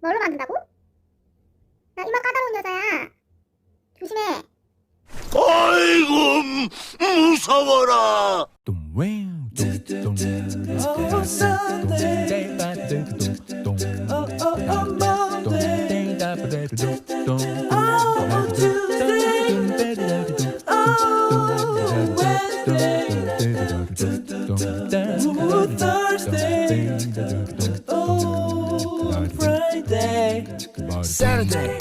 뭘로 만든다고? 나 이만 까다로운 여자야. 조심해. 아이고 음, 무서워라. Saturday.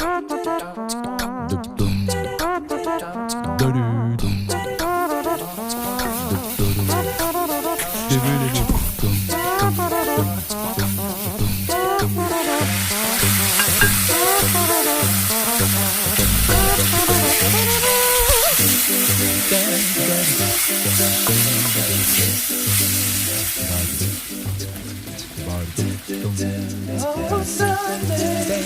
Oh, Sunday.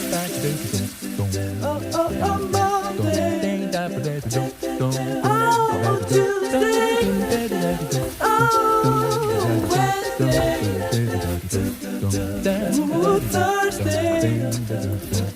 Oh, oh, oh, Monday. Oh, Tuesday. Oh, Wednesday. Ooh, Thursday.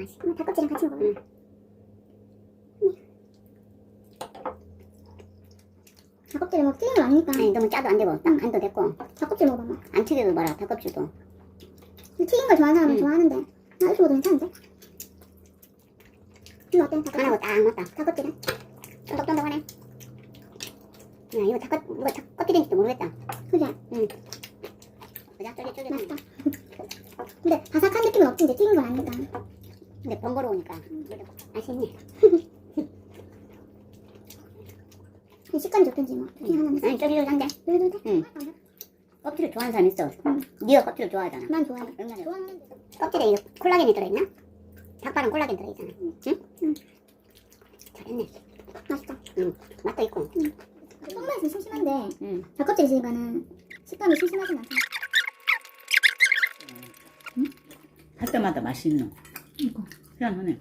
맛이. 그럼 닭껍질이랑 같이 먹어. 응. 닭껍질에 뭐 튀긴 거 아니니까. 아니 너무 짜도 안 되고 딱 간도 됐고 닭껍질 먹어봐. 뭐. 안 튀겨도 말아 닭껍질도 튀긴 걸 좋아하는 사람은 응. 좋아하는데 나 이렇게 먹어도 괜찮은데? 이거 어때? 닭껍질? 간하고 딱 맞다 닭껍질은? 쫀득쫀득하네 야 이거 닭껍 뭐가 닭껍질인지도 모르겠다 그지? 그냥 쫄깃쫄깃하네 맛있다. 근데 바삭한 느낌은 없지 이제 튀긴 건 아니니까. 근데 번거로우니까 맛있네 이 식감이 좋든지 뭐. 하나는. 아니 쫄깃쫄깃한데 그래도 돼? 응. 껍질을 좋아하는 사람 있어 네가 껍질을 좋아하잖아 난 좋아해. 얼마나 좋아하는데. 껍질에 이거 콜라겐이 들어있나? 닭발은 콜라겐 들어있잖아 응? 응. 잘했네 맛있다. 응 맛도 있고 떡만 있으면 심심한데 응 닭껍질 있으니까는 식감이 심심하진 않잖아. 할 때마다 맛있노. 이거. 희한하네.